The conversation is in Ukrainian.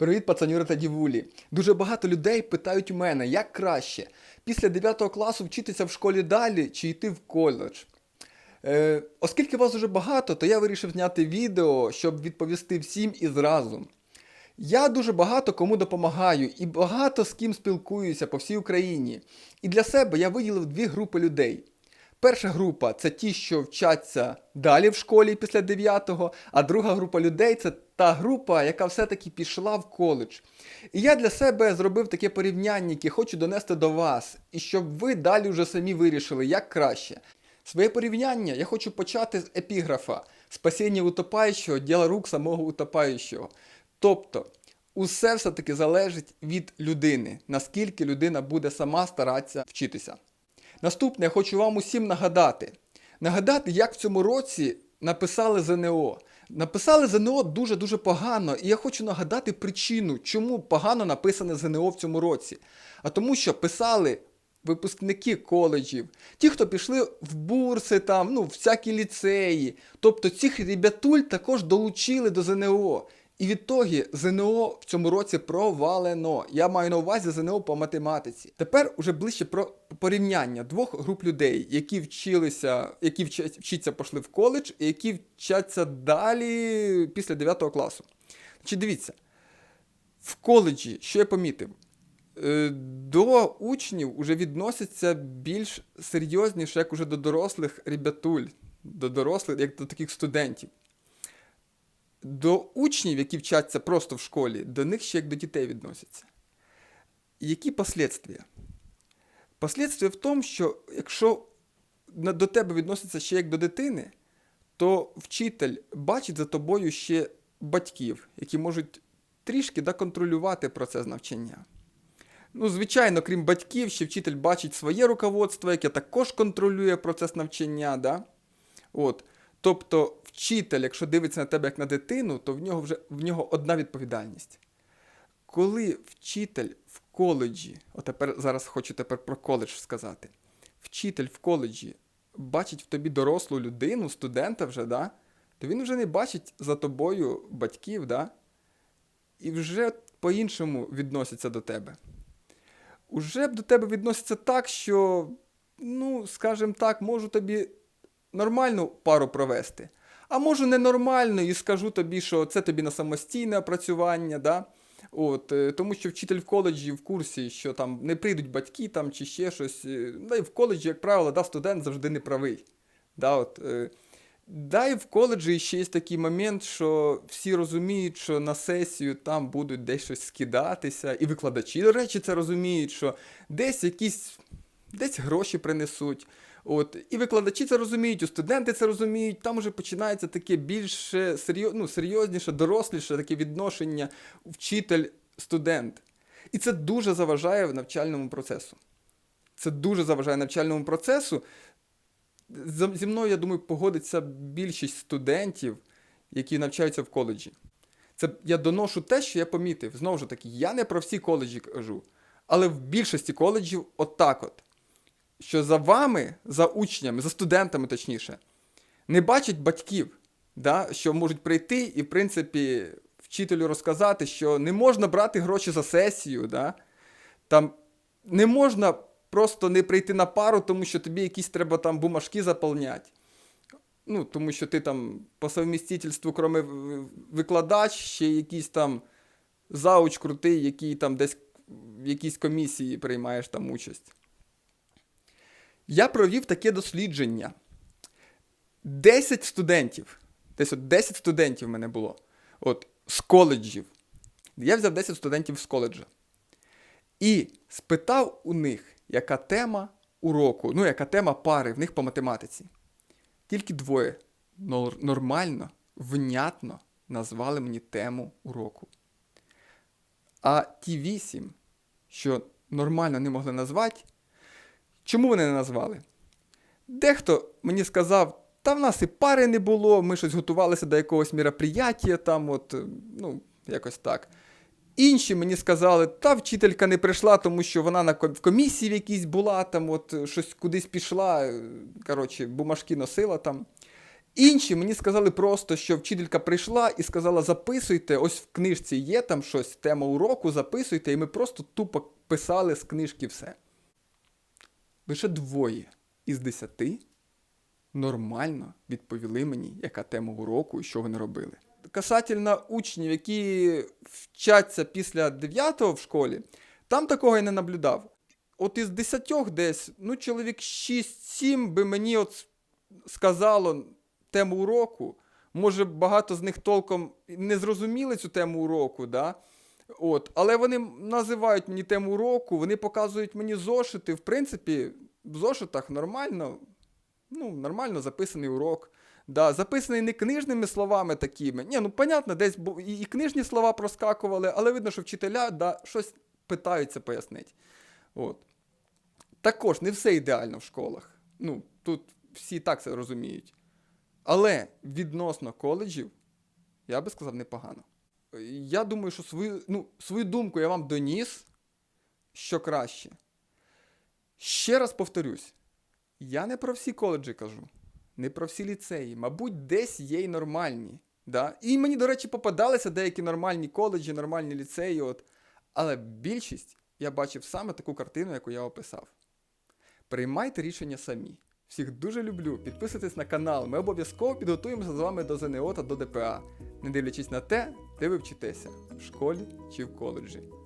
Привіт, пацанюри та дівулі. Дуже багато людей питають у мене, як краще після 9 класу вчитися в школі далі чи йти в коледж. Е, оскільки вас дуже багато, то я вирішив зняти відео, щоб відповісти всім і зразу. Я дуже багато кому допомагаю і багато з ким спілкуюся по всій Україні. І для себе я виділив дві групи людей. Перша група це ті, що вчаться далі в школі після 9-го, а друга група людей це та група, яка все-таки пішла в коледж. І я для себе зробив таке порівняння, яке хочу донести до вас, і щоб ви далі вже самі вирішили, як краще. Своє порівняння я хочу почати з епіграфа Спасіння утопаючого діло рук самого утопаючого. Тобто, усе все-таки залежить від людини, наскільки людина буде сама старатися вчитися. Наступне я хочу вам усім нагадати. Нагадати, як в цьому році написали ЗНО. Написали ЗНО дуже-дуже погано, і я хочу нагадати причину, чому погано написане ЗНО в цьому році. А тому, що писали випускники коледжів, ті, хто пішли в бурси, там, ну, всякі ліцеї. Тобто цих ребятуль також долучили до ЗНО. І відтоді ЗНО в цьому році провалено. Я маю на увазі ЗНО по математиці. Тепер уже ближче про порівняння двох груп людей, які вчилися, які вчать- вчаться пішли в коледж, і які вчаться далі після 9 класу. Значить, дивіться, в коледжі, що я помітив, е, до учнів вже відносяться більш серйозніше, як уже до дорослих ребятуль, до дорослих, як до таких студентів. До учнів, які вчаться просто в школі, до них ще як до дітей відносяться. Які послідствия? Послідствия в тому, що якщо до тебе відносяться ще як до дитини, то вчитель бачить за тобою ще батьків, які можуть трішки да, контролювати процес навчання. Ну, звичайно, крім батьків, ще вчитель бачить своє руководство, яке також контролює процес навчання. Да? От. Тобто, вчитель, якщо дивиться на тебе як на дитину, то в нього вже в нього одна відповідальність. Коли вчитель в коледжі, от тепер зараз хочу тепер про коледж сказати, вчитель в коледжі бачить в тобі дорослу людину, студента вже, да? то він вже не бачить за тобою батьків, да? і вже по-іншому відноситься до тебе. Уже до тебе відносяться так, що, ну, скажімо так, можу тобі нормальну пару провести. А можу ненормально і скажу тобі, що це тобі на самостійне опрацювання, да? От, е, тому що вчитель в коледжі в курсі, що там не прийдуть батьки там, чи ще щось. е, Да і в коледжі, як правило, да, студент завжди не правий. Да, от, е, да, і в коледжі ще є такий момент, що всі розуміють, що на сесію там будуть десь щось скидатися, і викладачі, до речі, це розуміють, що десь якісь десь гроші принесуть. От, і викладачі це розуміють, і студенти це розуміють. Там вже починається таке більш серйоз, ну, серйозніше, доросліше таке відношення вчитель-студент. І це дуже заважає в навчальному процесу. Це дуже заважає навчальному процесу. Зі мною, я думаю, погодиться більшість студентів, які навчаються в коледжі. Це я доношу те, що я помітив. Знову ж таки, я не про всі коледжі кажу, але в більшості коледжів отак от. Що за вами, за учнями, за студентами точніше, не бачать батьків, да, що можуть прийти і, в принципі, вчителю розказати, що не можна брати гроші за сесію, да, там не можна просто не прийти на пару, тому що тобі якісь треба там бумажки заповняти. Ну, тому що ти там по совмістительству, кроме викладач, ще якийсь там зауч крутий, який там десь в якійсь комісії приймаєш там участь. Я провів таке дослідження. 10 студентів. Десь от 10 студентів в мене було. От, з коледжів. Я взяв 10 студентів з коледжа. І спитав у них, яка тема уроку, ну, яка тема пари в них по математиці. Тільки двоє нормально, внятно назвали мені тему уроку. А ті вісім, що нормально не могли назвати, чому вони не назвали? Дехто мені сказав, та в нас і пари не було, ми щось готувалися до якогось мероприятия, там, от, е, ну, якось так. Інші мені сказали, та вчителька не прийшла, тому що вона на в комісії в якійсь була, там, от, е, щось кудись пішла, е, коротше, бумажки носила там. Інші мені сказали просто, що вчителька прийшла і сказала: записуйте, ось в книжці є там щось, тема уроку, записуйте, і ми просто тупо писали з книжки все. Лише двоє із десяти нормально відповіли мені, яка тема уроку і що вони робили. Касательно учнів, які вчаться після 9 в школі, там такого я не наблюдав. От із 10 десь, ну, чоловік 6-7 би мені от сказало тему уроку. Може, багато з них толком не зрозуміли цю тему уроку, да? От, але вони називають мені тему уроку, вони показують мені зошити. В принципі, в зошитах нормально, ну, нормально записаний урок. Да, записаний не книжними словами такими. Ні, ну понятно, десь і книжні слова проскакували, але видно, що вчителя да, щось питаються пояснити. От. Також не все ідеально в школах. Ну, тут всі так це розуміють. Але відносно коледжів, я би сказав, непогано. Я думаю, що свою, ну, свою думку я вам доніс, що краще. Ще раз повторюсь: я не про всі коледжі кажу, не про всі ліцеї. Мабуть, десь є й нормальні. Да? І мені, до речі, попадалися деякі нормальні коледжі, нормальні ліцеї. От. Але більшість я бачив саме таку картину, яку я описав. Приймайте рішення самі. Всіх дуже люблю. Підписуйтесь на канал. Ми обов'язково підготуємося з вами до ЗНО та до ДПА, не дивлячись на те, де ви вчитеся в школі чи в коледжі.